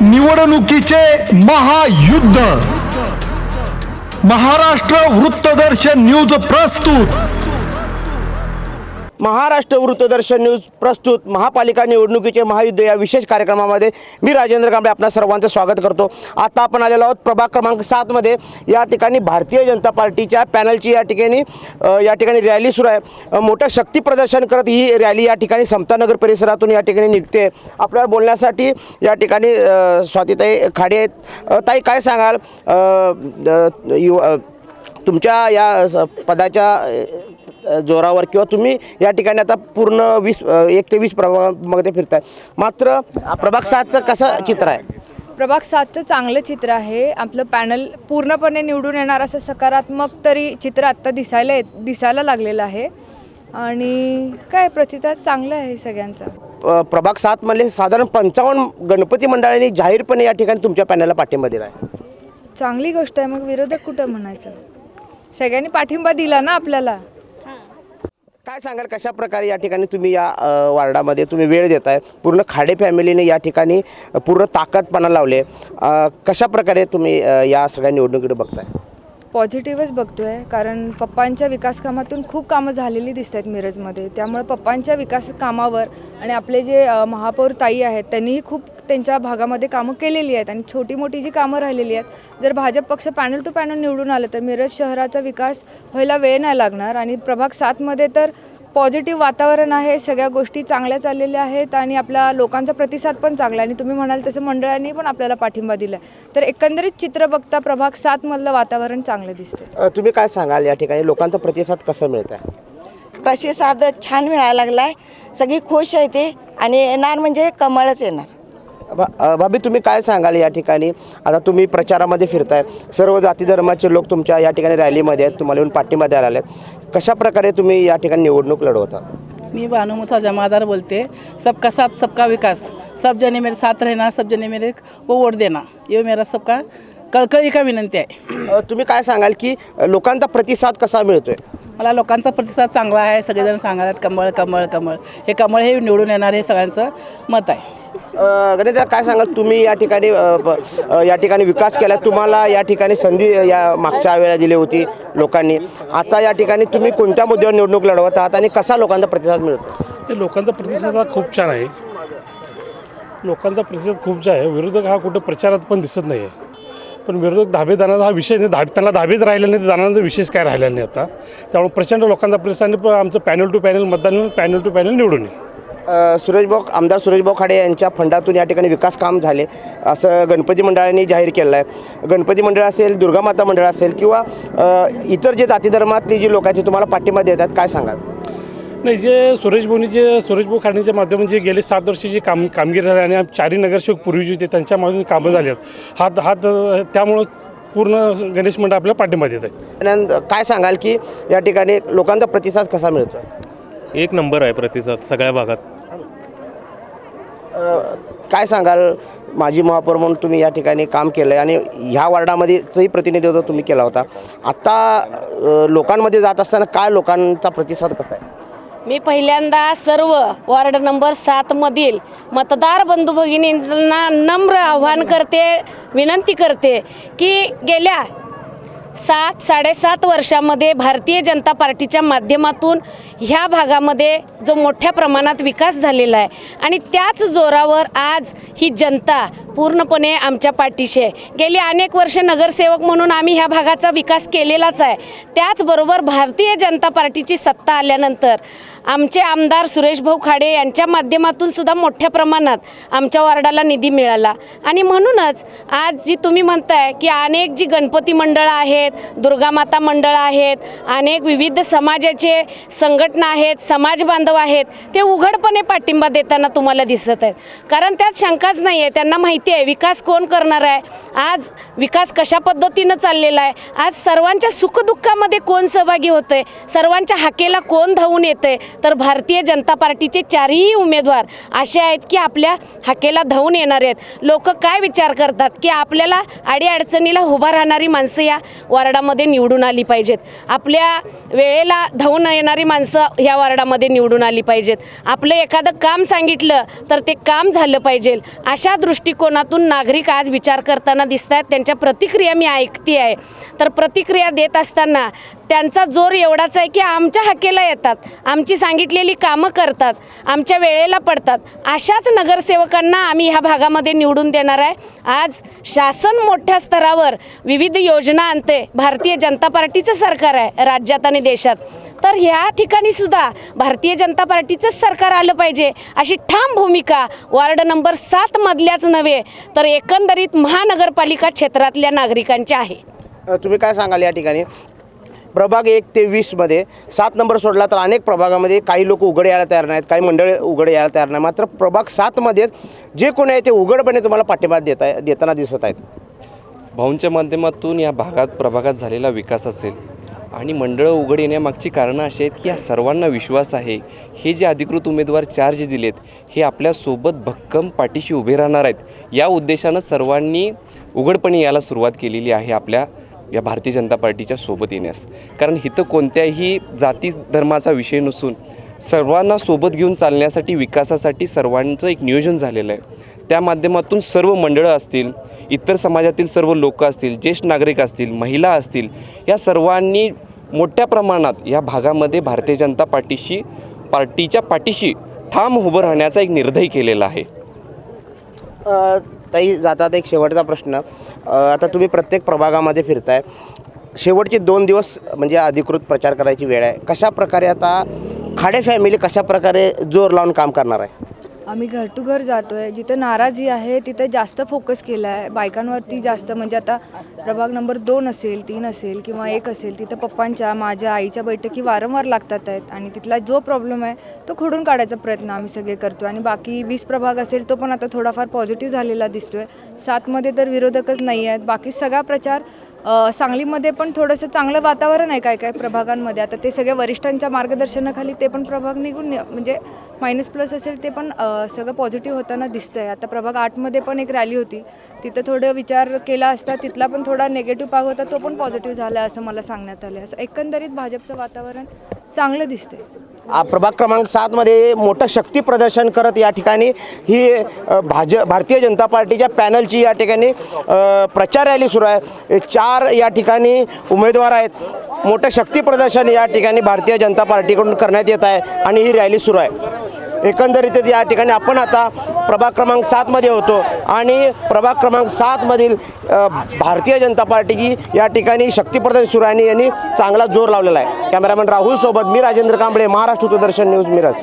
निवडणुकीचे महायुद्ध. महाराष्ट्र वृत्तदर्शन न्यूज प्रस्तुत. महाराष्ट्र वृत्तदर्शन न्यूज प्रस्तुत महापालिका निवडणुकीचे महायुद्ध या विशेष कार्यक्रमामध्ये मी राजेंद्र कांबळे आपल्या सर्वांचं स्वागत करतो. आता आपण आलेलो आहोत प्रभाग क्रमांक सातमध्ये या ठिकाणी भारतीय जनता पार्टीच्या पॅनलची या ठिकाणी या ठिकाणी रॅली सुरू आहे. मोठं शक्ती प्रदर्शन करत ही रॅली या ठिकाणी समतानगर परिसरातून या ठिकाणी निघते. आपल्याला बोलण्यासाठी या ठिकाणी स्वातीताई खाडे आहेत. ताई काय सांगाल? यु तुमच्या या स- पदाच्या जोरावर किंवा तुम्ही या ठिकाणी आता पूर्ण वीस एक ते वीस प्रभागामध्ये फिरताय. मात्र प्रभाग सातचं कसं चित्र आहे? प्रभाग सातचं चांगलं चित्र आहे. आपलं पॅनल पूर्णपणे निवडून येणार असं सकारात्मक तरी चित्र आत्ता दिसायला येत दिसायला लागलेलं आहे. आणि काय प्रतिसाद चांगला आहे सगळ्यांचा. प्रभाग सातमधले साधारण पंचावन्न गणपती मंडळांनी जाहीरपणे या ठिकाणी तुमच्या पॅनलला पाठिंबा दिला आहे चांगली गोष्ट आहे. मग विरोधक कुठं म्हणायचं? सगळ्यांनी पाठिंबा दिला ना आपल्याला? काय सांगाल कशा प्रकारे या ठिकाणी तुम्ही या वार्डामध्ये तुम्ही वेळ देताय? पूर्ण खाडे फॅमिलीने या ठिकाणी पूर्ण ताकदपणा लावले. कशा प्रकारे तुम्ही या सगळ्या निवडणुकीकडे बघताय? पॉझिटिव्हच बघतो आहे कारण पप्पांच्या विकासकामातून खूप कामं झालेली दिसत आहेत मिरजमध्ये. त्यामुळे पप्पांच्या विकास कामावर आणि आपले जे महापौर ताई आहेत त्यांनीही खूप त्यांच्या भागामध्ये कामं केलेली आहेत आणि छोटी मोठी जी कामं राहिलेली आहेत जर भाजप पक्ष पॅनल टू पॅनल निवडून आलं तर मिरज शहराचा विकास व्हायला वेळ नाही लागणार आणि प्रभाग सातमध्ये तर पॉझिटिव्ह वातावरण आहे सगळ्या गोष्टी चांगल्या चाललेल्या आहेत आणि आपल्या लोकांचा प्रतिसाद पण चांगला आहे. आणि तुम्ही म्हणाल तसं मंडळांनी पण आपल्याला पाठिंबा दिला आहे तर एकंदरीत चित्र बघता प्रभाग सातमधलं वातावरण चांगलं दिसते तुम्ही काय सांगाल या ठिकाणी? लोकांचा प्रतिसाद कसा मिळत आहे प्रतिसाद छान मिळायला लागला आहे सगळी खुश आहे ते आणि येणार म्हणजे कमळच येणार. भाभी तुम्ही काय सांगाल या ठिकाणी? आता तुम्ही प्रचारामध्ये फिरताय. सर्व जाती धर्माचे लोक तुमच्या या ठिकाणी रॅलीमध्ये आहेत. तुम्हाला येऊन पाठिंबा द्यायला आलेत. कशा प्रकारे तुम्ही या ठिकाणी निवडणूक लढवता? मी भानु मूसा जमादार बोलते. सबका साथ सबका विकास. सब जने मेरे साथ रहना सब जने मेरे को वोट देना. ये मेरा सबका कळकळी का विनंती आहे. तुम्ही काय सांगाल की लोकांचा प्रतिसाद कसा मिळतोय? मला लोकांचा प्रतिसाद चांगला आहे. सगळेजण सांगतात कमळ कमळ कमळ. हे कमळ हे निवडून येणार हे सगळ्यांचं मत आहे. गणेश काय सांगाल? तुम्ही या ठिकाणी या ठिकाणी विकास केला. तुम्हाला या ठिकाणी संधी या मागच्या वेळेला दिली होती लोकांनी. आता या ठिकाणी तुम्ही कोणत्या मुद्द्यावर निवडणूक लढवत आहात आणि कसा लोकांचा प्रतिसाद मिळतो? ते लोकांचा प्रतिसाद हा खूप छान आहे. लोकांचा प्रतिसाद खूप छान आहे. विरोधक हा कुठं प्रचारात पण दिसत नाही आहे पण विरोधक धाबेदानाचा हा विषय नाही. धा त्यांना धाबेच राहिला नाही तर विशेष काय राहिलेला नाही आता. त्यामुळे प्रचंड लोकांचा प्रतिसाद पण आमचं पॅनल टू पॅनल मतदान पॅनल टू पॅनल निवडून येईल. सुरेशभाऊ आमदार सुरेशभाऊ खाडे यांच्या फंडातून या ठिकाणी विकास काम झाले असं गणपती मंडळाने जाहीर केलं आहे गणपती मंडळ असेल दुर्गामाता मंडळ असेल किंवा इतर जे जाती धर्मातली जी लोक आहेत ते तुम्हाला पाठिंबा देतात काय सांगाल? नाही जे सुरेश भाऊनी जे सुरेश भाऊ खाणीच्या माध्यमातून जे गेले सात वर्षी जी काम कामगिरी झाली आणि चारही नगरसेवक पूर्वी जे होते त्यांच्या माध्यमातून कामं झाली आहेत. हा हा त्यामुळं पूर्ण गणेश मंडळ आपल्याला पाठिंबा देत आहेत. त्यानंतर काय सांगाल की या ठिकाणी लोकांचा प्रतिसाद कसा मिळतो एक नंबर आहे प्रतिसाद सगळ्या भागात. काय सांगाल? माजी महापौर म्हणून तुम्ही या ठिकाणी काम केलं आहे आणि ह्या वार्डामध्येही प्रतिनिधित्व तुम्ही केला होता. आत्ता लोकांमध्ये जात असताना काय लोकांचा प्रतिसाद कसा आहे? मी पहिल्यांदा सर्व वार्ड नंबर सातमधील मतदार बंधू भगिनींना नम्र आव्हान करते विनंती करते की गेल्या सात साडेसात वर्षामध्ये भारतीय जनता पार्टीच्या माध्यमातून ह्या भागामध्ये जो मोठ्या प्रमाणात विकास झालेला आहे. आणि त्याच जोरावर आज ही जनता पूर्णपणे आमच्या पाठीशी आहे. गेली अनेक वर्ष नगरसेवक म्हणून आम्ही ह्या भागाचा विकास केलेलाच आहे. त्याचबरोबर भारतीय जनता पार्टीची सत्ता आल्यानंतर आमचे आमदार सुरेश भाऊ खाडे यांच्या माध्यमातून सुद्धा मोठ्या प्रमाणात आमच्या वार्डाला निधी मिळाला. आणि म्हणूनच आज जी तुम्ही म्हणताय की अनेक जी गणपती मंडळं आहेत दुर्गामाता मंडळ आहेत. अनेक विविध समाजाचे संघटना आहेत समाज बांधव आहेत. ते उघडपणे पाठिंबा देताना तुम्हाला दिसत आहेत. कारण त्यात शंकाच नाही आहे त्यांना माहिती आहे विकास कोण करणार आहे? आज विकास कशा पद्धतीनं चाललेला आहे? आज सर्वांच्या सुखदुःखामध्ये कोण सहभागी होतं आहे सर्वांच्या हाकेला कोण धावून येतं आहे तर भारतीय जनता पार्टीचे चारही उमेदवार असे आहेत की आपल्या हाकेला धावून येणार आहेत. लोक काय विचार करतात की आपल्याला अडीअडचणीला उभा राहणारी माणसं या वार्डामध्ये निवडून आली पाहिजेत. आपल्या वेळेला धावून येणारी माणसं ह्या वार्डामध्ये निवडून आली पाहिजेत. आपलं एखादं काम सांगितलं तर ते काम झालं पाहिजे. अशा दृष्टिकोनातून नागरिक आज विचार करताना दिसत आहेत त्यांच्या प्रतिक्रिया मी ऐकते आहे. तर प्रतिक्रिया देत असताना त्यांचा जोर एवढाच आहे की आमच्या हकेला येतात. आमची सांगितलेली कामं करतात. आमच्या वेळेला पडतात. अशाच नगरसेवकांना आम्ही ह्या भागामध्ये निवडून देणार आहे. आज शासन मोठ्या स्तरावर विविध योजना आणते भारतीय जनता पार्टीचं सरकार आहे राज्यात आणि देशात. तर ह्या ठिकाणी सुद्धा भारतीय जनता पार्टीचंच सरकार आलं पाहिजे अशी ठाम भूमिका वार्ड नंबर सात मधल्याच नव्हे तर एकंदरीत महानगरपालिका क्षेत्रातल्या नागरिकांची आहे. तुम्ही काय सांगाल या ठिकाणी? प्रभाग एक ते वीसमध्ये सात नंबर सोडला तर अनेक प्रभागामध्ये काही लोक उघड यायला तयार नाहीत काही मंडळ उघड यायला तयार नाही मात्र प्रभाग सातमध्ये जे कोणी आहे ते उघडपणे तुम्हाला पाठिंबा देत आहे देताना दिसत आहेत. भाऊंच्या माध्यमातून या भागात प्रभागात झालेला विकास असेल. आणि मंडळं उघड येण्यामागची कारणं अशी आहेत की या सर्वांना विश्वास आहे. हे जे अधिकृत उमेदवार चार जे दिलेत हे आपल्यासोबत भक्कम पाठीशी उभे राहणार आहेत. या उद्देशानं सर्वांनी उघडपणे यायला सुरुवात केलेली आहे आपल्या या भारतीय जनता पार्टीच्या सोबत येण्यास. कारण इथं कोणत्याही जाती धर्माचा विषय नसून सर्वांना सोबत घेऊन चालण्यासाठी विकासासाठी सर्वांचं एक नियोजन झालेलं आहे. त्या माध्यमातून सर्व मंडळं असतील इतर समाजातील सर्व लोक असतील ज्येष्ठ नागरिक असतील महिला असतील या सर्वांनी मोठ्या प्रमाणात या भागामध्ये भारतीय जनता पार्टीशी पार्टीच्या पाठीशी ठाम उभं राहण्याचा एक निर्णय केलेला आहे. ताई जातात एक शेवटचा प्रश्न. आता तुम्ही प्रत्येक प्रभागामध्ये फिरताय. शेवटचे दोन दिवस म्हणजे अधिकृत प्रचार करायची वेळ आहे. कशा प्रकारे आता खाडे फॅमिली कशा प्रकारे जोर लावून काम करणार आहे? आम्ही घर टू घर जातो आहे जिथं नाराजी आहे तिथं जास्त फोकस केला आहे बायकांवरती जास्त म्हणजे आता प्रभाग नंबर दोन असेल तीन असेल किंवा एक असेल तिथं पप्पांच्या माझ्या आईच्या बैठकी वारंवार लागतात आहेत. आणि तिथला जो प्रॉब्लेम आहे तो खोडून काढायचा प्रयत्न आम्ही सगळे करतो आणि बाकी वीस प्रभाग असेल तो पण आता थोडाफार पॉझिटिव्ह झालेला दिसतो आहे सातमध्ये तर विरोधकच नाही आहेत बाकी सगळा प्रचार सांगलीमध्ये पण थोडंसं चांगलं वातावरण आहे काय काय प्रभागांमध्ये. आता ते सगळ्या वरिष्ठांच्या मार्गदर्शनाखाली ते पण प्रभाग निघून म्हणजे मायनस प्लस असेल ते पण सगळं पॉझिटिव्ह होताना दिसतंय. आता प्रभाग आठमध्ये पण एक रॅली होती. तिथं थोडं विचार केला असता तिथला पण थोडा निगेटिव्ह भाग होता तो पण पॉझिटिव्ह झाला असं मला सांगण्यात आलं असं एकंदरीत भाजपचं वातावरण चांगलं दिसते आ, प्रभाग क्रमांक सातमध्ये मोठं शक्ती प्रदर्शन करत या ठिकाणी ही अ, भाज भारतीय जनता पार्टीच्या पॅनलची या ठिकाणी अ, प्रचार रॅली सुरू आहे. चार या ठिकाणी उमेदवार आहेत. मोठं शक्ती प्रदर्शन या ठिकाणी भारतीय जनता पार्टीकडून करण्यात येत आहे आणि ही रॅली सुरू आहे. एकंदरीतच या ठिकाणी आपण आता प्रभाग क्रमांक सातमध्ये होतो. आणि प्रभाग क्रमांक सातमधील भारतीय जनता पार्टीची या ठिकाणी शक्तीप्रदर्शन सुरानी यांनी चांगला जोर लावलेला आहे. कॅमेरामॅन राहुलसोबत मी राजेंद्र कांबळे महाराष्ट्र दूरदर्शन न्यूज मिरज.